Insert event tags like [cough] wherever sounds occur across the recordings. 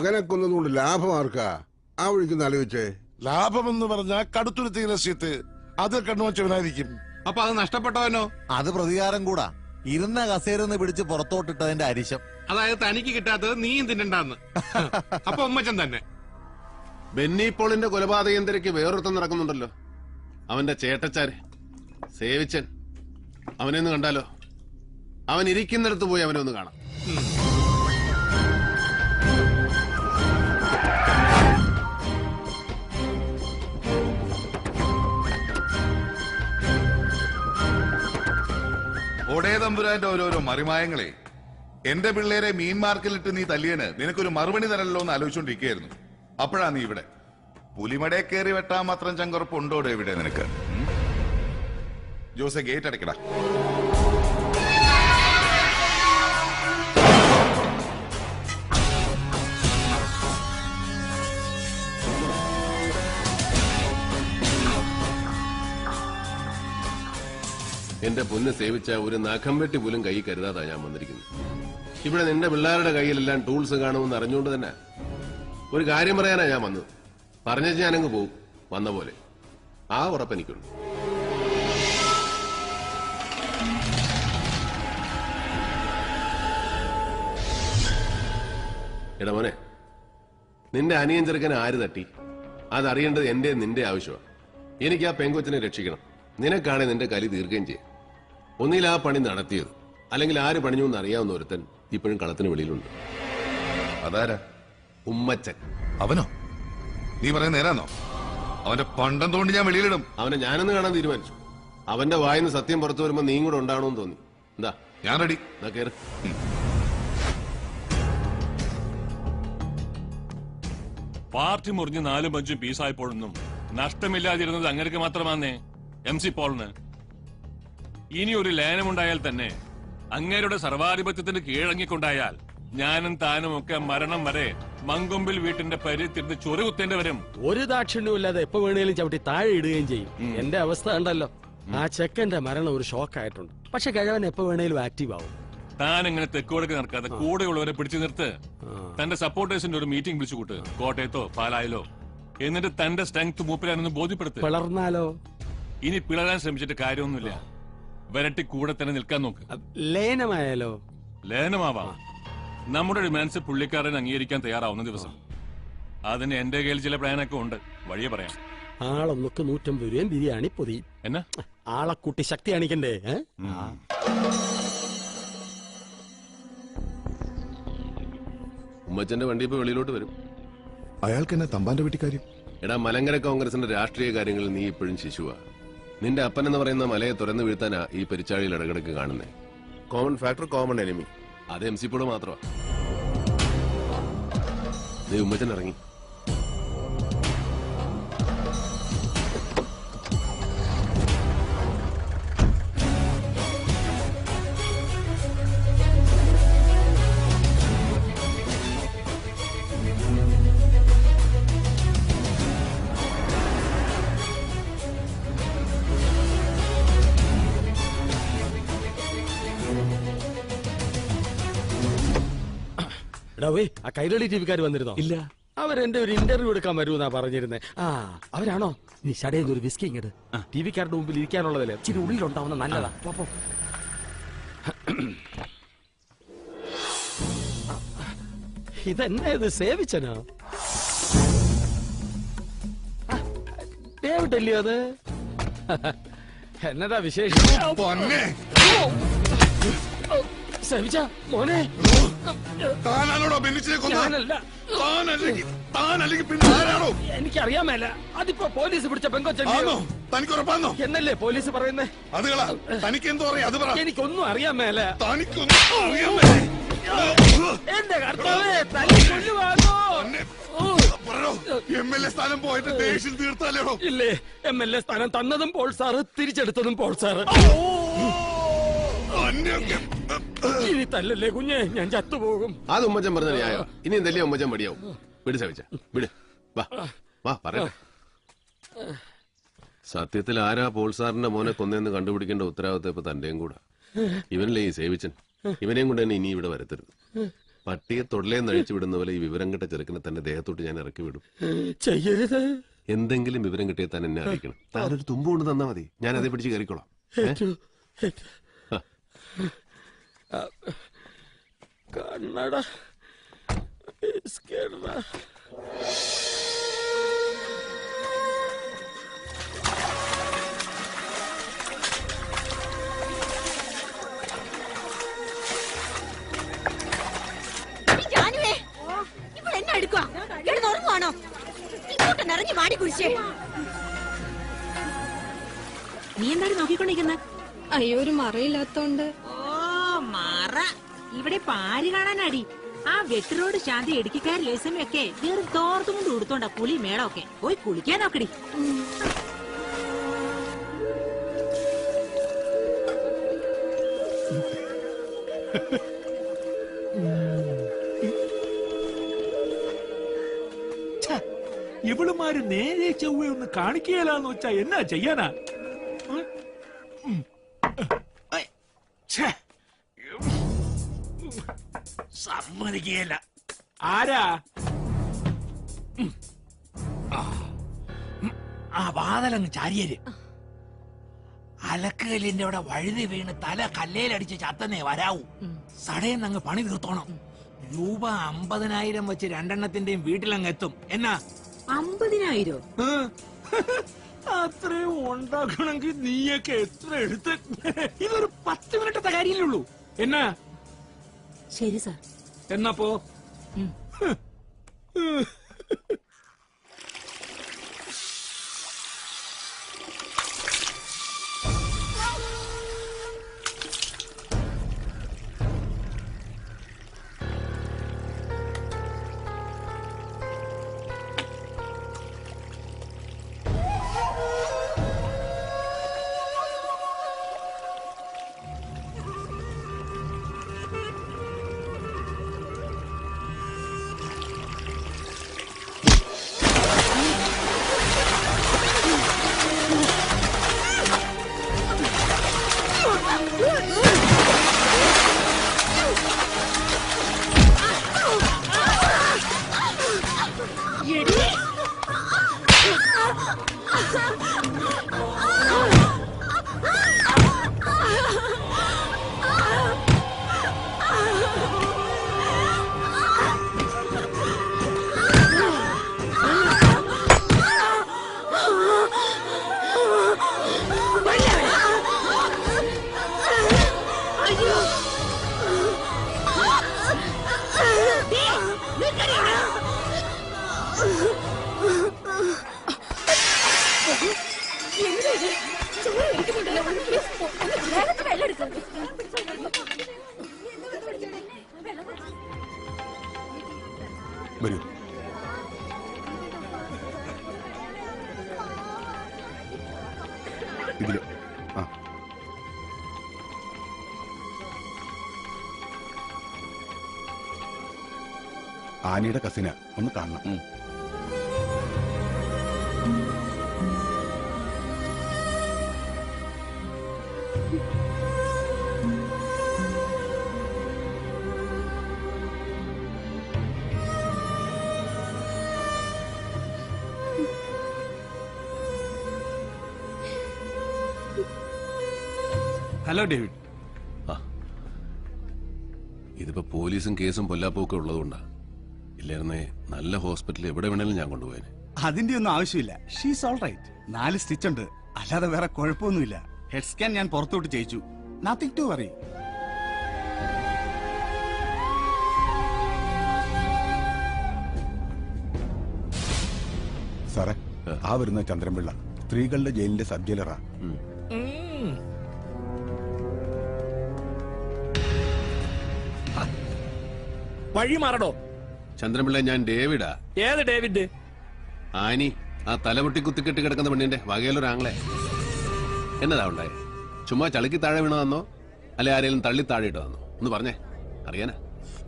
അങ്ങനെ കൊന്നതുകൊണ്ട് ലാഭം ആർക്കാ? ആ വഴിക്ക് ആലോചിച്ചേ. ലാഭം എന്ന് പറഞ്ഞാൽ കടുത്തുരുത്തി രസ്യത്ത് അത് കണ്ണുവച്ചവനായിരിക്കും അപ്പൊ അത് നഷ്ടപ്പെട്ടവനോ? അത് പ്രതികാരം കൂടാ. ഇരുന്ന കസേരന്ന് പിടിച്ച് പുറത്തോട്ടിട്ടതിന്റെ അരിശം. അതായത് തനിക്ക് കിട്ടാത്തത് നീയും തിന്നണ്ടെന്ന്. അപ്പൊ ഉമ്മച്ചൻ തന്നെ. ബെന്നി പോളിന്റെ കൊലപാതകം വേറൊരുത്തം നടക്കുന്നുണ്ടല്ലോ. അവന്റെ ചേട്ടച്ചാര്. സേവിച്ചൻ. അവനെ ഒന്ന് കണ്ടാലോ? അവൻ ഇരിക്കുന്നിടത്ത് പോയി അവനെ ഒന്ന് കാണാം. ഒടേ തമ്പുരാന്റെ ഓരോരോ മറിമായങ്ങളെ എന്റെ പിള്ളേരെ മീൻ മാർക്കിലിട്ട് നീ തല്ലിയന് നിനക്കൊരു മറുപടി തരല്ലോ എന്ന് ആലോചിച്ചോണ്ടിരിക്കുകയായിരുന്നു അപ്പോഴാ നീ ഇവിടെ. പുലിമടയെ കയറി വെട്ടാൻ മാത്രം ചങ്കുറപ്പുണ്ടോടെ ഇവിടെ നിനക്ക്? ജോസെ ഗേറ്റ് അടയ്ക്കടാ. എന്റെ പൊന്ന് സേവിച്ച ഒരു നഖം വെട്ടി പോലും കൈ കരുതാതാ ഞാൻ വന്നിരിക്കുന്നത് ഇവിടെ നിന്റെ പിള്ളേരുടെ കയ്യിലെല്ലാം ടൂൾസ് കാണുമെന്ന് അറിഞ്ഞുകൊണ്ട് തന്നെ ഒരു കാര്യം പറയാനാ ഞാൻ വന്നത്. പറഞ്ഞ ഞാനങ്ങ് പോകും വന്ന പോലെ. ആ ഉറപ്പെനിക്കുള്ളൂ എടാ മോനെ നിന്റെ അനിയൻ ചെറുക്കനെ ആര് തട്ടി? അതറിയേണ്ടത് എന്റെ നിന്റെ ആവശ്യമാണ് എനിക്ക് ആ പെങ്കൊച്ചിനെ രക്ഷിക്കണം. നിനക്കാണെ നിന്റെ കലി തീർക്കുകയും ചെയ്യും. ഒന്നിൽ ആ പണി നടത്തിയത്. അല്ലെങ്കിൽ ആര് പണിഞ്ഞു എന്ന് അറിയാവുന്ന ഒരുത്തൻ ഇപ്പോഴും കളത്തിന് വെളിയിലുണ്ട്. അതാരാ? ഉമ്മച്ചൻ. അവനോ? നീ പറയുന്ന നേരാന്നോ? അവന്റെ പണ്ടം തോണ്ടി ഞാൻ വെളിയിലിടും? അവനെ ഞാനൊന്ന് കാണാൻ തീരുമാനിച്ചു. അവന്റെ വായിന്ന് സത്യം പുറത്തു വരുമ്പോ നീ കൂടെ ഉണ്ടാവണമെന്ന് തോന്നി. എന്താ? ഞാൻ റെഡി. എന്നാ കേറ്. പാർട്ടി മുറിഞ്ഞ് നാലും അഞ്ചും പീസായപ്പോഴൊന്നും നഷ്ടമില്ലാതിരുന്നത് അങ്ങനെയൊക്കെ മാത്രമാന്നേ. M C പോളിന്. ഇനി ഒരു ലയനമുണ്ടായാൽ തന്നെ അങ്ങേരുടെ സർവാധിപത്യത്തിന് കീഴടങ്ങിക്കൊണ്ടായാൽ ഞാനും താനും ഒക്കെ മരണം വരെ മങ്കൊമ്പിൽ വീട്ടിന്റെ പരിത്തിരുന്ന് ചൊറി കുത്തേണ്ടി വരും. ഒരു ദാക്ഷിണ്യമില്ലാതെ എപ്പോ വേണേലും ചവിട്ടി താഴെ ഇടുകയും ചെയ്യും. എന്റെ അവസ്ഥ ഉണ്ടല്ലോ ആ ചെക്കന്റെ മരണം ഒരു ഷോക്ക് ആയിട്ടുണ്ട് പക്ഷെ കഴവൻ എപ്പോ വേണേലും ആക്റ്റീവ് ആവും. താൻ ഇങ്ങനെ തെക്കുവടക്ക് നടക്കാതെ കൂടെയുള്ളവരെ പിടിച്ചു നിർത്ത്. തന്റെ സപ്പോർട്ടേഴ്സിന്റെ ഒരു മീറ്റിംഗ് വിളിച്ചു കൂട്ട്. കോട്ടയത്തോ പാലായിലോ. എന്നിട്ട് തന്റെ സ്ട്രെങ്ത് മൂപ്പിലാണെന്ന് ബോധ്യപ്പെടുത്ത്. പിളർന്നാലോ? ഇനി പിളരാൻ ശ്രമിച്ചിട്ട് കാര്യമൊന്നുമില്ല. വരട്ടി കൂടെ തന്നെ നിൽക്കാൻ നോക്ക്. ലയനമായാലോ? ലയനമാവാം. നമ്മുടെ ഡിമാൻഡ്സ് പുള്ളിക്കാരൻ അംഗീകരിക്കാൻ തയ്യാറാവുന്ന ദിവസം. അതിന് എന്റെ കയ്യിൽ ചില പ്ലാനൊക്കെ ഉണ്ട്. വഴിയെ പറയാം. ആളൊന്നൊക്കെ നൂറ്റമ്പത് രൂപയും ബിരിയാണി പൊതി. എന്നാ? ആളെ കൂട്ടി ശക്തി കാണിക്കണ്ടേ ഉമ്മച്ചന്റെ വണ്ടി ഇപ്പൊ വെളിയിലോട്ട് വരും. അയാൾക്ക് എന്നെ തമ്പാന്റെ വീട്ടിക്കാര്യം എടാ മലങ്കര കോൺഗ്രസിന്റെ രാഷ്ട്രീയ കാര്യങ്ങളിൽ നീ ഇപ്പോഴും ശിശുവാ. നിന്റെ അപ്പൻ എന്ന് പറയുന്ന മലയെ തുറന്നു വീഴ്ത്താനാ ഈ പെരിച്ചാഴിയിൽ ഇടകിടക്ക് കാണുന്നേ. കോമൺ ഫാക്ടർ കോമൺ എനിമി അത് എം സി പോൾ മാത്രമാ. നീ ഉമ്മച്ചൻ ഇറങ്ങി. എടാ വേ ആ കൈരളി ടി വിക്കാർ വന്നിരുന്നോ? ഇല്ല. അവരെന്റെ ഒരു ഇന്റർവ്യൂ എടുക്കാൻ വരുമെന്നാ പറഞ്ഞിരുന്നേ. ആ അവരാണോ? നീ ഷടയിൽ ഒരു വിസ്കി ഇങ്ങട്. ടി വിക്കാരുടെ മുമ്പിൽ ഇരിക്കാനുള്ളതല്ലേ? ഇച്ചിരി ഉള്ളിലുണ്ടാവുന്ന നല്ലതാ. പോ, പോ. ഇതെന്നാ ഇത് സേവിച്ചനോ ഡേവിട്ടല്ലയോ അത്? എന്നതാ വിശേഷം? സേവിച്ച മോനെ. താനാണോടോ ബെന്നിച്ചിനെ കൊന്നല്ല താനല്ലെങ്കിൽ താനല്ലെങ്കിൽ പിന്നെ ആരാണോ? എനിക്കറിയാൻ മേല അതിപ്പോ പോലീസ് പിടിച്ച ആണോ പെങ്കൊച്ചല്ലോ തനിക്ക് ഉറപ്പാന്നോ എന്നല്ലേ പോലീസ് പറയുന്നേ? അതുകളാ. തനിക്ക് എന്തോ അറിയാം. അത് പറ. എനിക്കൊന്നും അറിയാൻ മേല തനിക്കൊന്നും അറിയാൻ മേലെ. എന്റെ കർത്താവേ തല്ലി കൊല്ലുവാണോ എം എൽ എ സ്ഥാനം പോയിട്ട് ദേഷ്യം തീർത്താലോ ഇല്ലേ എം എൽ എ സ്ഥാനം തന്നതും പോൾ സാറ് തിരിച്ചെടുത്തതും പോൾ സാറ്. ഇനി തല്ലല്ലേ കുഞ്ഞെ? ഞാൻ ചത്തുപോകും. അത് ഉമ്മച്ചൻ പറഞ്ഞ ന്യായോ. ഇനി എന്തല്ലേ ഉമ്മച്ചൻ മടിയാവും. വിട് സവിച്ച വിട്. വാ വാ പറയട്ടെ സത്യത്തിൽ ആരാ പോൾ സാറിന്റെ മോനെ കൊന്നെന്ന് കണ്ടുപിടിക്കേണ്ട ഉത്തരവാദിത്തം ഇപ്പൊ തന്റെയും കൂടെ. ഇവനല്ലേ ഈ സേവിച്ചൻ? ഇവനെയും കൊണ്ട് തന്നെ ഇനി ഇവിടെ വരത്തരുത്. പട്ടിയെ തൊടലേ നഴിച്ചു വിടുന്ന പോലെ ഈ വിവരം കിട്ട ചെറുക്കനെ തന്നെ ദേഹത്തോട്ട് ഞാൻ ഇറക്കി വിടും. ചെയ്യരുത്. എന്തെങ്കിലും വിവരം കിട്ടിയാൽ താൻ എന്നെ അറിയിക്കണം. താനൊരു തുമ്പ് കൊണ്ട് തന്നാ മതി. ഞാൻ അതേ പിടിച്ച് കയറിക്കോളാം. Izquierda. ഇങ്ങോട്ട് നിറഞ്ഞു കുരിശേ. നീ എന്താണ് നോക്കിക്കൊണ്ടിരിക്കുന്നത് അയ്യോ ഒരു മറയില്ലാത്തോണ്ട്. ഇവിടെ പാര് കാണാനടി? ആ വെട്ടിറോഡ് ശാന്തി ഇടുക്കിക്കാർ ലേസമൊക്കെ വേറെ തോർത്തും കൊണ്ട് ഉടുത്തോണ്ടാ കുളി മേളമൊക്കെ. പോയി കുളിക്കാൻ നോക്കടി. ഇവളുമാര് നേരെ ചൊവ്വയൊന്ന് കാണിക്കുകയില്ലാന്ന് വെച്ചാ എന്നാ ചെയ്യാനാ? സമ്മതിക്കുകയില്ല. ആരാ? ആ. വാതലങ്ങ് ചാരിയര്. അലക്കുകല്ലിന്റെ അവിടെ വഴുതി വീണ് തല കല്ലേലടിച്ച് ചത്തന്നേ വരാവൂ. സടയെന്ന് അങ്ങ് പണി തീർത്തോണം. രൂപ അമ്പതിനായിരം വെച്ച് രണ്ടെണ്ണത്തിന്റെയും വീട്ടിലങ്ങ് എത്തും എന്നാ? അമ്പതിനായിരോ? അത്രയും ഉണ്ടാക്കണമെങ്കിൽ നീയൊക്കെ എത്ര എടുത്ത് ഇതൊരു പത്ത് മിനിറ്റത്തെ കാര്യമില്ലുള്ളൂ എന്നാ? ശരി സാർ. എന്നാ പോ [laughs] വരൂ. ഇതിൽ ആ. ആനിയുടെ കസിന. ഒന്ന് കാണണം. ഹലോ ഡേവിഡ് ഇതിപ്പോ പോലീസും കേസും പൊല്ലാപ്പൊക്കെ ഉള്ളതുകൊണ്ടാ. ഇല്ലായിരുന്നേ നല്ല ഹോസ്പിറ്റലിൽ എവിടെ വേണേലും ഞാൻ കൊണ്ടുപോയേനെ. അതിന്റെ ഒന്നും ആവശ്യമില്ല. ഷീസ് ഓൾ റൈറ്റ് നാല് സ്റ്റിച്ച് ഉണ്ട് അല്ലാതെ വേറെ കുഴപ്പമൊന്നുമില്ല. ഹെഡ് സ്കാൻ ഞാൻ പുറത്തോട്ട് ചെയ്യിച്ചു. നത്തിങ് ടു വറി സാറേ ആ. വരുന്ന ചന്ദ്രൻപിള്ള സ്ത്രീകളുടെ ജയിലിന്റെ സബ് ജയിലറാ. വഴി മാറടോ ചന്ദ്രപിള്ള ഞാൻ ഡേവിഡാ. ഏത് ഡേവിഡ്? ആനി ആ തലപൊട്ടി കുത്തിക്കെട്ടി കിടക്കുന്ന പെണ്ണിന്റെ വകയിലൊരാങ്ങളെ എന്നതാ ഉണ്ടായേ? ചുമ്മാ ചളിക്ക് താഴെ വീണതാന്നോ? അല്ലെ ആരെങ്കിലും തള്ളി താഴെ ഇട്ടതാന്നോ ഒന്ന് പറഞ്ഞേ അറിയാനാ?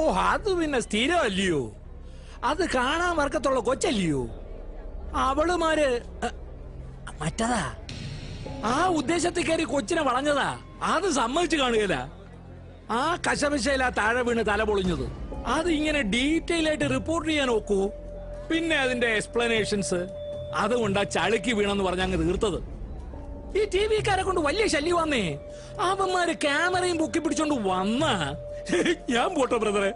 ഓ അത് പിന്നെ സ്ഥിരമല്ലയോ? അത് കാണാൻ വർക്കത്തുള്ള കൊച്ചല്ലയോ? അവളുമാര് മറ്റതാ? ആ ഉദ്ദേശത്തിൽ കയറി കൊച്ചിനെ വളഞ്ഞതാ? അത് സമ്മതിച്ചു കാണുകയില്ല. ആ കശപിശയിലാ താഴെ വീണ് തല പൊളിഞ്ഞത്. അത് ഇങ്ങനെ ഡീറ്റെയിൽ ആയിട്ട് റിപ്പോർട്ട് ചെയ്യാൻ നോക്കൂ. പിന്നെ അതിന്റെ എക്സ്പ്ലനേഷൻസ് അതുകൊണ്ട് ആ ചളിക്ക് വീണെന്ന് പറഞ്ഞ അങ്ങ് തീർത്തത്. ഈ ടി വിക്കാരെ കൊണ്ട് വലിയ ശല്യം വന്നേ അവന്മാര് ക്യാമറയും പൊക്കി പിടിച്ചോണ്ട് വന്ന. ഞാൻ പോട്ടോ ബ്രദറെ.